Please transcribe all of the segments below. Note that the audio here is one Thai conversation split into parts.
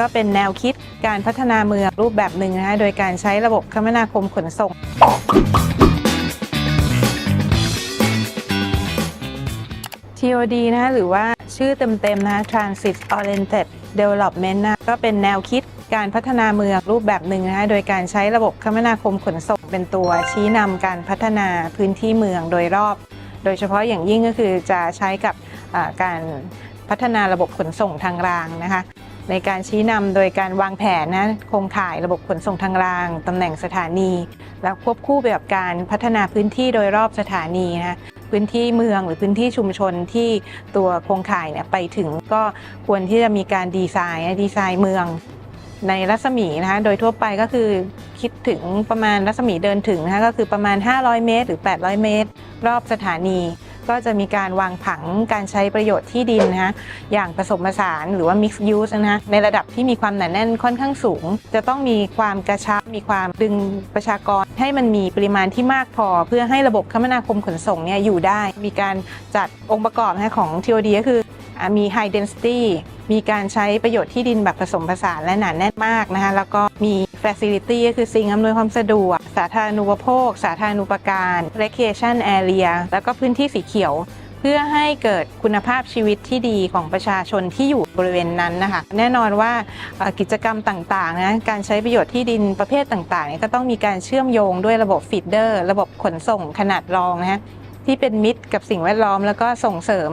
ก็เป็นแนวคิดการพัฒนาเมืองรูปแบบหนึ่งนะคะโดยการใช้ระบบคมนาคมขนส่ง TOD นะคะหรือว่าชื่อเต็มๆนะคะ Transit Oriented Development นะก็เป็นแนวคิดการพัฒนาเมืองรูปแบบหนึ่งนะคะโดยการใช้ระบบคมนาคมขนส่งเป็นตัวชี้นำการพัฒนาพื้นที่เมืองโดยรอบ โดยเฉพาะอย่างยิ่งก็คือจะใช้กับการพัฒนาระบบขนส่งทางรางนะคะ ในการชี้นำโดยการวางแผนนะโครงข่ายระบบขนส่งทางรางตำแหน่งสถานี แล้วควบคู่ไปกับการพัฒนาพื้นที่โดยรอบสถานีนะพื้นที่เมืองหรือพื้นที่ชุมชนที่ตัวโครงข่ายเนี่ยไปถึงก็ควรที่จะมีการดีไซน์ดีไซน์เมือง ในรัศมีนะคะโดยทั่วไปก็คือคิดถึงประมาณรัศมีเดินถึงนะคะก็คือประมาณ 500 เมตร หรือ 800 เมตร รอบสถานี ก็จะมีการวางผังการใช้ประโยชน์ที่ดินนะคะอย่างผสมผสานหรือว่า mixed use นะคะในระดับที่มีความหนาแน่นค่อนข้างสูง จะต้องมีความกระชับ มีความดึงประชากร ให้มันมีปริมาณที่มากพอ เพื่อให้ระบบคมนาคมขนส่งเนี่ยอยู่ได้ มีการจัดองค์ประกอบนะของ TOD ก็คือมี high density มีการใช้ประโยชน์ที่ดินแบบผสมผสานและหนาแน่นมากนะคะแล้วก็มี facility ก็คือสิ่งอำนวยความสะดวก สาธารณูปโภค สาธารณูปการ recreation area แล้วก็พื้นที่สีเขียว เพื่อให้เกิดคุณภาพชีวิตที่ดีของประชาชนที่อยู่บริเวณนั้นนะคะ แน่นอนว่ากิจกรรมต่างๆนะการใช้ประโยชน์ที่ดินประเภทต่างๆก็ต้องมีการเชื่อมโยงด้วยระบบฟีดเดอร์ ระบบขนส่งขนาดรองนะฮะ ที่เป็นมิตรกับสิ่งแวดล้อม แล้วก็ส่งเสริม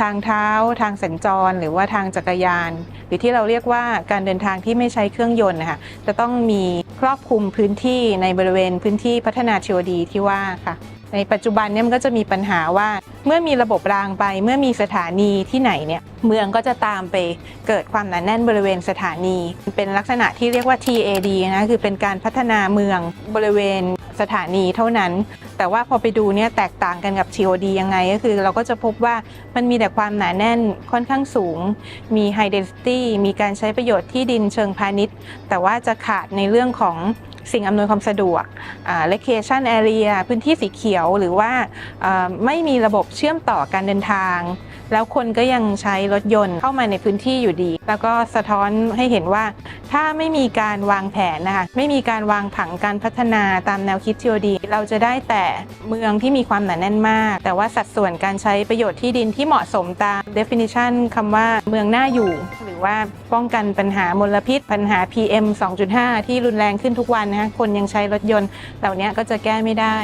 ทางเท้า ทางสัญจร หรือว่าทางจักรยาน หรือที่เราเรียกว่าการเดินทางที่ไม่ใช้เครื่องยนต์นะคะจะต้องมีครอบคลุมพื้นที่ในบริเวณพื้นที่พัฒนา TOD ที่ว่าค่ะในปัจจุบันเนี่ยมันก็จะมีปัญหาว่าเมื่อมีระบบรางไป เมื่อมีสถานีที่ไหนเนี่ยเมืองก็จะตามไปเกิดความหนาแน่นบริเวณสถานี เป็นลักษณะที่เรียกว่า TAD นะคือเป็นการพัฒนาเมืองบริเวณ สถานีเท่านั้น แต่ว่าพอไปดูเนี่ยแตกต่างกันกับ TOD ยังไง ก็คือเราก็จะพบว่ามันมีแต่ความหนาแน่นค่อนข้างสูง มี high density มีการใช้ประโยชน์ที่ดินเชิงพาณิชย์ แต่ว่าจะขาดในเรื่องของสิ่งอำนวยความสะดวกอ่า recreation area พื้นที่สีเขียวหรือว่าอ่าไม่มีระบบเชื่อมต่อการเดินทาง แล้วคนก็ยังใช้รถยนต์เข้ามาในพื้นที่อยู่ดี แล้วก็สะท้อนให้เห็นว่าถ้าไม่มีการวางแผนนะคะไม่มีการวางผังการพัฒนาตามแนวคิด TOD เราจะได้แต่เมืองที่มีความหนาแน่นมาก แต่ว่าสัดส่วนการใช้ประโยชน์ที่ดินที่เหมาะสมตาม definition คำว่าเมืองน่าอยู่ หรือว่าป้องกันปัญหามลพิษ ปัญหา PM 2.5 ที่รุนแรงขึ้นทุกวันนะคะคนยังใช้รถยนต์เหล่านี้ก็จะแก้ไม่ได้